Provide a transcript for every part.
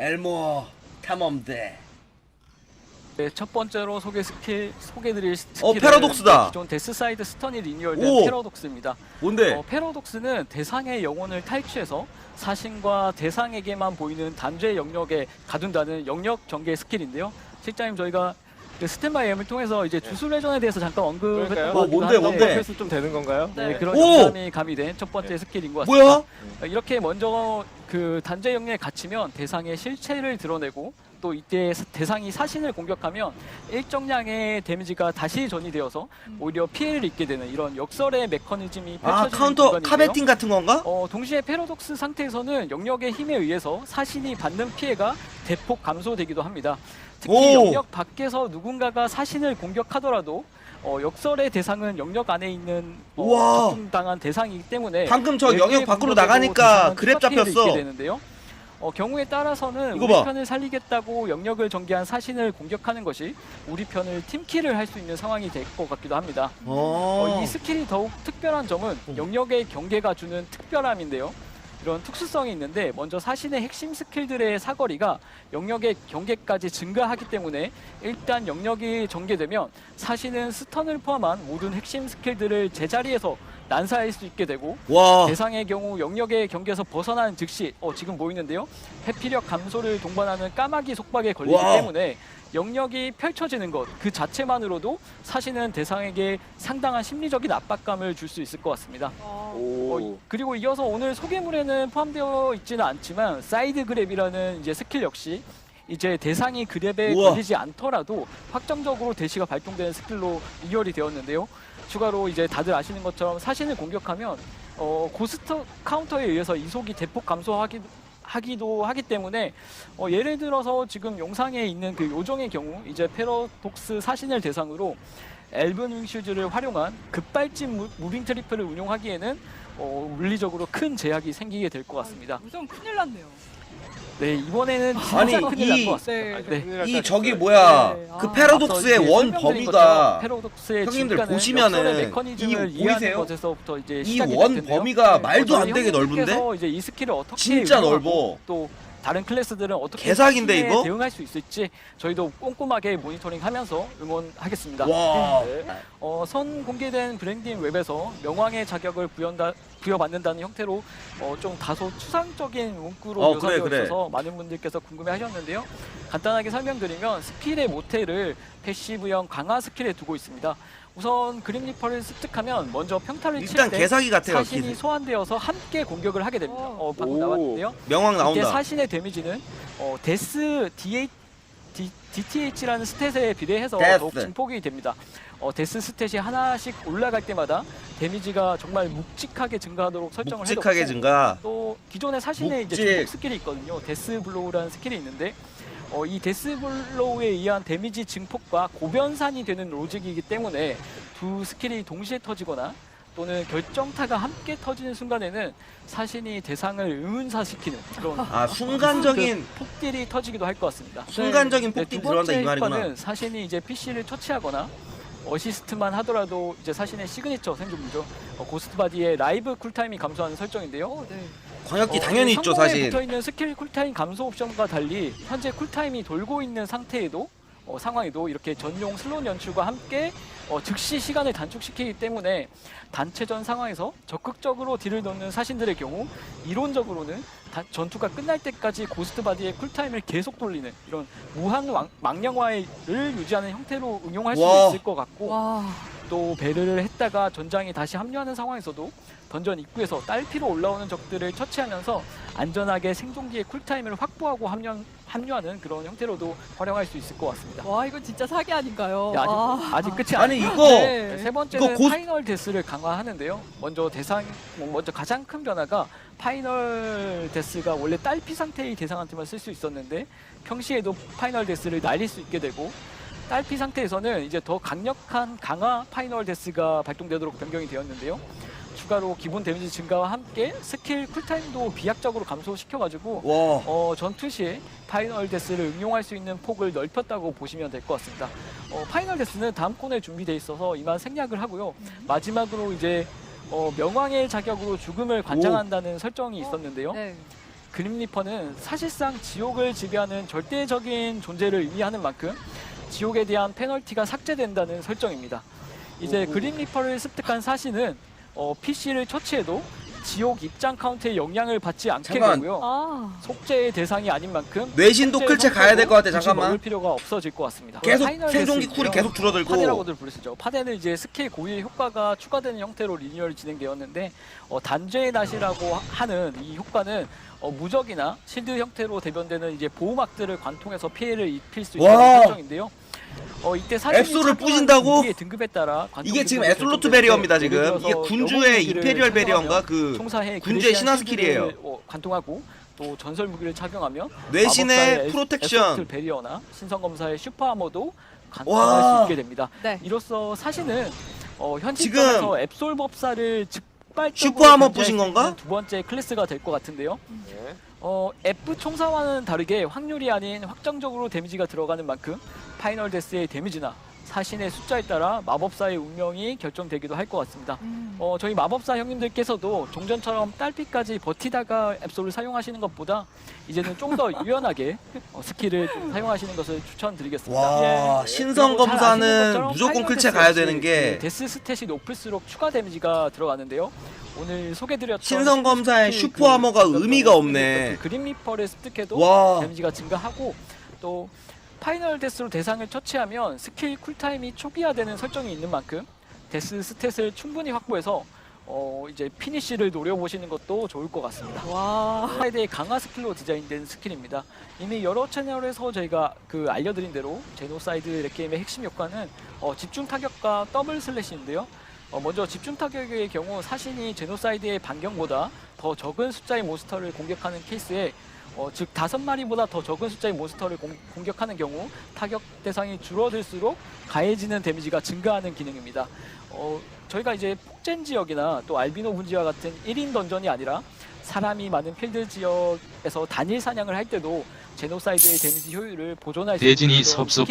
엘모 탐험대. 네, 첫 번째로 소개 스킬 소개드릴 스킬은 어, 패러독스다. 기존 데스사이드 스턴이 리뉴얼된 오. 패러독스입니다. 뭔데? 어, 패러독스는 대상의 영혼을 탈취해서 사신과 대상에게만 보이는 단죄 영역에 가둔다는 영역 전개 스킬인데요. 실장님 저희가 그 스탠바이 M을 통해서 이제 주술회전에 대해서 잠깐 언급했던 그러니까요? 것 어, 같기도 뭔데, 한데 뭔데? 좀 되는 건가요? 네, 네. 그런 오! 영감이 가미된 첫 번째 스킬인 것 같습니다. 뭐야? 어, 이렇게 먼저 그 단죄 영역에 갇히면 대상의 실체를 드러내고 또 이때 사- 대상이 사신을 공격하면 일정량의 데미지가 다시 전이되어서 오히려 피해를 입게 되는 이런 역설의 메커니즘이 아 펼쳐지는 카운터 구간인데요. 카베팅 같은 건가? 어, 동시에 패러독스 상태에서는 영역의 힘에 의해서 사신이 받는 피해가 대폭 감소되기도 합니다. 특히 오! 영역 밖에서 누군가가 사신을 공격하더라도 어, 역설의 대상은 영역 안에 있는 어, 우와! 적중당한 대상이기 때문에 방금 저 영역 밖으로 나가니까 그랩 잡혔어. 되는데요. 어, 경우에 따라서는 이거 우리 봐. 편을 살리겠다고 영역을 전개한 사신을 공격하는 것이 우리 편을 팀킬을 할 수 있는 상황이 될 것 같기도 합니다. 어. 어, 이 스킬이 더욱 특별한 점은 영역의 경계가 주는 특별함인데요. 이런 특수성이 있는데 먼저 사신의 핵심 스킬들의 사거리가 영역의 경계까지 증가하기 때문에 일단 영역이 전개되면 사신은 스턴을 포함한 모든 핵심 스킬들을 제자리에서 난사할 수 있게 되고 와. 대상의 경우 영역의 경계에서 벗어나는 즉시 어, 지금 보이는데요. 회피력 감소를 동반하는 까마귀 속박에 걸리기 와. 때문에 영역이 펼쳐지는 것 그 자체만으로도 사실은 대상에게 상당한 심리적인 압박감을 줄 수 있을 것 같습니다. 어, 어, 이- 그리고 이어서 오늘 소개물에는 포함되어 있지는 않지만 사이드 그랩이라는 이제 스킬 역시 이제 대상이 그랩에 우와. 걸리지 않더라도 확정적으로 대시가 발동되는 스킬로 이열이 되었는데요. 추가로 이제 다들 아시는 것처럼 사신을 공격하면 어, 고스트 카운터에 의해서 이속이 대폭 감소하기 하기도 하기 때문에 어, 예를 들어서 지금 영상에 있는 그 요정의 경우 이제 패러독스 사신을 대상으로 엘븐 윙슈즈를 활용한 급발진 무, 무빙 트리플을 운용하기에는 어, 물리적으로 큰 제약이 생기게 될 것 같습니다. 우선 큰일 났네요. 네 이번에는 진짜 아니, 큰일 난 이- 것 같습니다. 네. 네. 이 저기 뭐야? 네, 그 아. 패러독스의 앞서 이제 원 설명드린 범위가 패러독스의 형님들 보시면은 역설의 메커니즘을 이 이해하는 보이세요? 것에서부터 이제 이 시작이 원될 텐데요. 범위가 네. 말도 어, 안 되게 넓은데? 형님께서 이제 이 스킬을 어떻게 진짜 운영하고 넓어. 또 다른 클래스들은 어떻게 개사기인데, 이거? 대응할 수 있을지 저희도 꼼꼼하게 모니터링하면서 응원하겠습니다. 와. 네. 어, 선 공개된 브랜딩 웹에서 명왕의 자격을 부여다, 부여받는다는 형태로 어, 좀 다소 추상적인 문구로 어, 묘사되어 그래, 그래. 있어서 많은 분들께서 궁금해하셨는데요. 간단하게 설명드리면 스킬의 모태를 패시브형 강화 스킬에 두고 있습니다. 우선 그림 리퍼를 습득하면 먼저 평타를 일단 칠때 개사기 같아요. 사신이 기- 소환되어서 함께 공격을 하게 됩니다. 오. 어, 방금 오. 나왔는데요. 명왕 이때 나온다. 사신의 데미지는 어, 데스 DH, D, DTH라는 스탯에 비례해서 데스. 더욱 증폭이 됩니다. 어, 데스 스탯이 하나씩 올라갈 때마다 데미지가 정말 묵직하게 증가하도록 설정을 묵직하게 해뒀고 증가. 또 기존의 사신의 이제 묵직. 중복 스킬이 있거든요. 데스 블로우라는 스킬이 있는데 어, 이 데스 블로우에 의한 데미지 증폭과 고변산이 되는 로직이기 때문에 두 스킬이 동시에 터지거나 또는 결정타가 함께 터지는 순간에는 사신이 대상을 의문사시키는 그런 아 순간적인 그 폭딜이 터지기도 할 것 같습니다. 순간적인 네, 폭딜 두 들어간다 이 번째 말이구나. 효과는 사신이 이제 PC를 처치하거나 어시스트만 하더라도 이제 사신의 시그니처 생존물죠. 어, 고스트 바디의 라이브 쿨타임이 감소하는 설정인데요. 어, 네. 광역기 어, 당연히 있죠 사실. 붙어 있는 스킬 쿨타임 감소 옵션과 달리 현재 쿨타임이 돌고 있는 상태에도 어, 상황에도 이렇게 전용 슬롯 연출과 함께 어, 즉시 시간을 단축시키기 때문에 단체전 상황에서 적극적으로 딜을 넣는 사신들의 경우 이론적으로는 다- 전투가 끝날 때까지 고스트 바디의 쿨타임을 계속 돌리는 이런 무한 왕- 망령화를 유지하는 형태로 응용할 수 와. 있을 것 같고 와. 또 배를 했다가 전장에 다시 합류하는 상황에서도 던전 입구에서 딸피로 올라오는 적들을 처치하면서 안전하게 생존기의 쿨타임을 확보하고 합류, 합류하는 그런 형태로도 활용할 수 있을 것 같습니다. 와, 이거 진짜 사기 아닌가요? 네, 아직, 아. 아직 끝이 아니 아니에요. 이거 네. 세 번째는 이거 고- 파이널 데스를 강화하는데요. 먼저 대상 뭐 먼저 가장 큰 변화가 파이널 데스가 원래 딸피 상태의 대상한테만 쓸 수 있었는데 평시에도 파이널 데스를 날릴 수 있게 되고 딸피 상태에서는 이제 더 강력한 강화 파이널 데스가 발동되도록 변경이 되었는데요. 추가로 기본 데미지 증가와 함께 스킬 쿨타임도 비약적으로 감소시켜가지고 와 어, 전투 시에 파이널 데스를 응용할 수 있는 폭을 넓혔다고 보시면 될 것 같습니다. 어, 파이널 데스는 다음 코너에 준비되어 있어서 이만 생략을 하고요. 마지막으로 이제 어, 명왕의 자격으로 죽음을 관장한다는 설정이 있었는데요. 네. 그림 리퍼는 사실상 지옥을 지배하는 절대적인 존재를 의미하는 만큼 지옥에 대한 페널티가 삭제된다는 설정입니다. 이제 오. 그림 리퍼를 습득한 사신은 어, PC를 처치해도 지옥 입장 카운트에 영향을 받지 않게 잠깐. 되고요. 아, 속죄의 대상이 아닌 만큼 뇌신도 클체 가야 될것 같아 잠깐만 먹을 필요가 없어질 것 같습니다. 계속 파이널 생존기 쿨이. 계속 줄어들고 파데라고들 부르시죠. 파데는 이제 스킬 고유의 효과가 추가되는 형태로 리뉴얼 진행되었는데 어, 단죄의 낫이라고 하는 이 효과는 어, 무적이나 실드 형태로 대변되는 이제 보호막들을 관통해서 피해를 입힐 수 있는 와. 설정인데요. 어, 이때 사진이 착용하는 뿌신다고? 등급에 따라 이게 지금 결정될 베리어입니다 지금 이게 군주의 이페리얼 베리어인가 그 군주의 신화 스킬이에요. 어, 관통하고 또 전설 무기를 착용하면 뇌신의 프로텍션 베리어나 신성 검사의 슈퍼 아머도 와. 간단할 수 있게 됩니다. 네. 이로써 사실은 어, 현 지금 시점에서 앱솔 법사를 즉 발적으로 슈퍼 아머 견제할 부신 건가? 두 번째 클래스가 될 것 같은데요. 네. 어, F 총사와는 다르게 확률이 아닌 확정적으로 데미지가 들어가는 만큼 파이널 데스의 데미지나 사신의 숫자에 따라 마법사의 운명이 결정되기도 할 것 같습니다. 음. 어, 저희 마법사 형님들께서도 종전처럼 딸피까지 버티다가 앱솔을 사용하시는 것보다 이제는 좀 더 유연하게 어, 스킬을 좀 사용하시는 것을 추천드리겠습니다. 와 예. 신성 검사는 무조건 클체 가야 되는 게그 데스 스탯이 높을수록 추가 데미지가 들어가는데요. 오늘 소개드렸던 신성 검사의 스킬 슈퍼 아머가 그 의미가 없네 그 그림 리퍼를 습득해도 와 데미지가 증가하고 또 파이널 데스로 대상을 처치하면 스킬 쿨타임이 초기화되는 설정이 있는 만큼 데스 스탯을 충분히 확보해서 어 이제 피니쉬를 노려보시는 것도 좋을 것 같습니다. 와. 사이드의 강화 스킬로 디자인된 스킬입니다. 이미 여러 채널에서 저희가 그 알려드린 대로 제노사이드 레게임의 핵심 효과는 어, 집중 타격과 더블 슬래시인데요. 어, 먼저 집중 타격의 경우 사신이 제노사이드의 반경보다 더 적은 숫자의 몬스터를 공격하는 케이스에 어, 즉 다섯 마리보다 더 적은 숫자의 몬스터를 공, 공격하는 경우 타격 대상이 줄어들수록 가해지는 데미지가 증가하는 기능입니다. 어, 저희가 이제 폭젠 지역이나 또 알비노 분지와 같은 1인 던전이 아니라 사람이 많은 필드 지역에서 단일 사냥을 할 때도 제노사이드의 데미지 효율을 보존할 수 있는.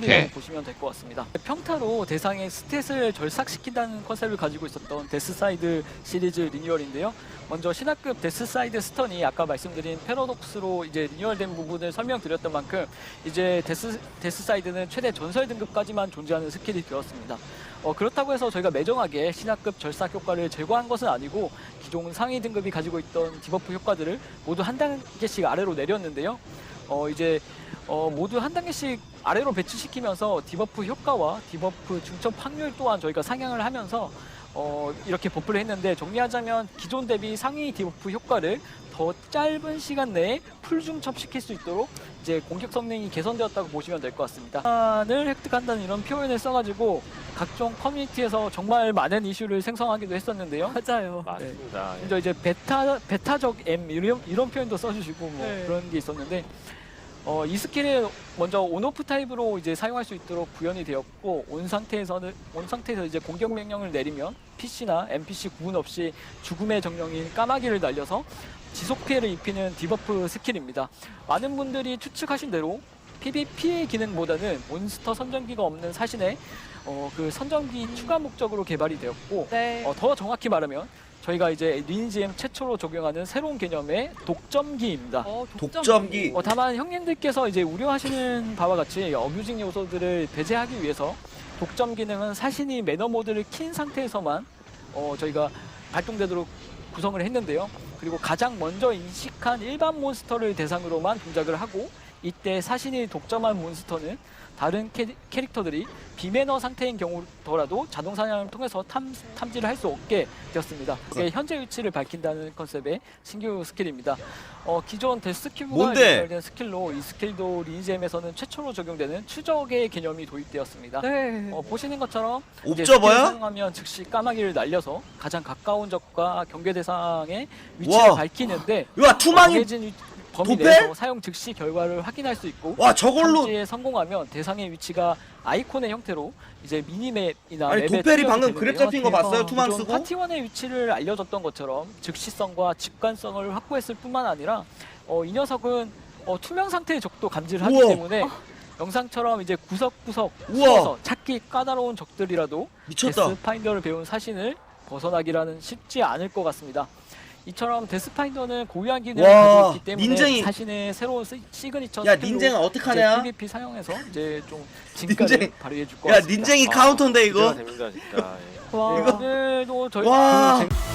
스킬이라고 보시면 될 것 같습니다. 평타로 대상의 스탯을 절삭시킨다는 컨셉을 가지고 있었던 데스사이드 시리즈 리뉴얼인데요. 먼저 신화급 데스사이드 스턴이 아까 말씀드린 패러독스로 이제 리뉴얼된 부분을 설명드렸던 만큼 이제 데스 데스사이드는 최대 전설 등급까지만 존재하는 스킬이 되었습니다. 어, 그렇다고 해서 저희가 매정하게 신화급 절삭 효과를 제거한 것은 아니고 기존 상위 등급이 가지고 있던 디버프 효과들을 모두 한 단계씩 아래로 내렸는데요. 어, 이제 어, 모두 한 단계씩 아래로 배치시키면서 디버프 효과와 디버프 중첩 확률 또한 저희가 상향을 하면서 어, 이렇게 버프를 했는데 정리하자면 기존 대비 상위 디버프 효과를 더 짧은 시간 내에 풀 중 첩시킬 수 있도록 이제 공격 성능이 개선되었다고 보시면 될 것 같습니다. 을 획득한다는 이런 표현을 써가지고 각종 커뮤니티에서 정말 많은 이슈를 생성하기도 했었는데요. 맞아요. 맞습니다. 예. 먼저 이제 베타 베타적 M 이런 이런 표현도 써주시고 뭐 네. 그런 게 있었는데 어, 이 스킬을 먼저 온오프 타입으로 이제 사용할 수 있도록 구현이 되었고 온 상태에서는 온 상태에서 이제 공격 명령을 내리면 PC나 NPC 구분 없이 죽음의 정령인 까마귀를 날려서 지속 피해를 입히는 디버프 스킬입니다. 많은 분들이 추측하신 대로 PVP의 기능보다는 몬스터 선정기가 없는 사신의 어, 그 선정기 추가 목적으로 개발이 되었고 네. 어, 더 정확히 말하면 저희가 이제 리니지엠 최초로 적용하는 새로운 개념의 독점기입니다. 어, 독점기. 어, 다만 형님들께서 이제 우려하시는 바와 같이 어뷰징 요소들을 배제하기 위해서 독점 기능은 사신이 매너 모드를 킨 상태에서만 어, 저희가 발동되도록 구성을 했는데요. 그리고 가장 먼저 인식한 일반 몬스터를 대상으로만 동작을 하고 이때 사신이 독점한 몬스터는 다른 캐, 캐릭터들이 비매너 상태인 경우더라도 자동 사냥을 통해서 탐, 탐지를 할 수 없게 되었습니다. 이게 현재 위치를 밝힌다는 컨셉의 신규 스킬입니다. 어, 기존 데스 큐브가 뭔데? 연결된 스킬로 이 스킬도 리니지엠에서는 최초로 적용되는 추적의 개념이 도입되었습니다. 네. 어, 보시는 것처럼 이제 옵저버야? 사용하면 즉시 까마귀를 날려서 가장 가까운 적과 경계 대상의 위치를 와. 밝히는데 와 투망이 정해진 위- 범위 도패? 내에서 사용 즉시 결과를 확인할 수 있고 와 저걸로 탐지에 성공하면 대상의 위치가 아이콘의 형태로 이제 미니맵이나 아니 맵에 도펠이 투영이 방금 되는데요. 그랩 잡힌 거 봤어요 어, 투망 기존 쓰고 파티원의 위치를 알려줬던 것처럼 즉시성과 직관성을 확보했을 뿐만 아니라 어, 이 녀석은 어, 투명 상태의 적도 감지를 하기 우와. 때문에 영상처럼 이제 구석구석 우와. 숨어서 찾기 까다로운 적들이라도 미쳤다 데스 파인더를 배운 사신을 벗어나기라는 쉽지 않을 것 같습니다. 이처럼 데스파인더는 고유한 기능을 와, 가지고 있기 때문에 닌쟁이- 자신의 새로운 시- 시그니처 야 스킬로 닌쟁아 어떡하냐? PVP 사용해서 이제 좀 진가를 닌쟁- 발휘해 줄 것 야 같습니다. 닌쟁이 아, 카운터인데 기대가 이거. 됩니다 진짜. 예. 와. 오늘도 저희 와. 그 쟁-